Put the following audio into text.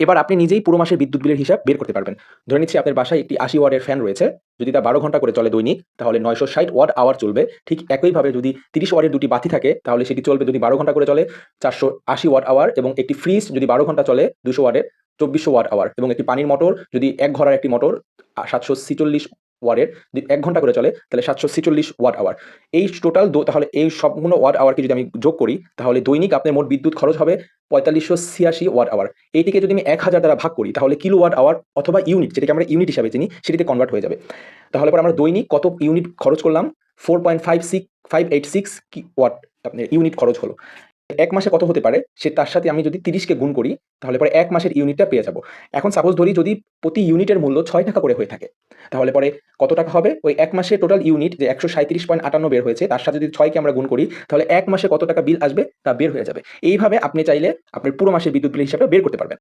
এবার আপনি নিজেই পুরো মাসের বিদ্যুৎ বিলের হিসাব বের করতে পারবেন। ধরে নিচ্ছি আপনার বাসায় একটি আশি ওয়ার্ডের ফ্যান রয়েছে। যদি তা বারো ঘণ্টা করে চলে দৈনিক, তাহলে নয়শো ষাট ওয়াট আওয়ার চলবে। ঠিক একইভাবে যদি তিরিশ ওয়ার্ডের দুটি বাতি থাকে, তাহলে সেটি চলবে যদি বারো ঘণ্টা করে চলে চারশো আশি ওয়াট আওয়ার এবং একটি ফ্রিজ যদি বারো ঘণ্টা চলে দুশো ওয়ার্ডের চব্বিশশো ওয়াট আওয়ার এবং একটি পানির মোটর যদি এক ঘরার একটি মোটর সাতশো ছিচল্লিশ ওয়ার্ডের এক ঘণ্টা করে চলে, তাহলে সাতশো ছিচল্লিশ ওয়াট আওয়ার। এই টোটাল তাহলে এই সবগুলো ওয়াট আওয়ারকে যদি আমি যোগ করি, তাহলে দৈনিক আপনার মোট বিদ্যুৎ খরচ হবে পঁয়তাল্লিশশো ছিয়াশি ওয়াট আওয়ার। এইটিকে যদি আমি এক হাজার দ্বারা ভাগ করি, তাহলে কিলো ওয়াট আওয়ার অথবা ইউনিট, যেটাকে আমরা ইউনিট হিসাবে চিনি, সেটিতে কনভার্ট হয়ে যাবে। তাহলে পরে আমরা দৈনিক কত ইউনিট খরচ করলাম? Four point five six five eight six watt আপনার ইউনিট খরচ হলো। এক মাসে কত হতে পারে? সে তার সাথে আমি যদি তিরিশকে গুণ করি, তাহলে পরে এক মাসের ইউনিটটা পেয়ে যাব। এখন সাপোজ ধরি যদি প্রতি ইউনিটের মূল্য ছয় টাকা করে হয়ে থাকে, তাহলে পরে কত টাকা হবে? ওই এক মাসে টোটাল ইউনিট যে একশো সাঁত্রিশ পয়েন্ট আটান্ন বের হয়েছে, তার সাথে যদি ছয়কে আমরা গুণ করি, তাহলে এক মাসে কত টাকা বিল আসবে? তা বের হয়ে যাবে। এইভাবে আপনি চাইলে আপনার পুরো মাসের বিদ্যুৎ বিল হিসাবে বের করতে পারবেন।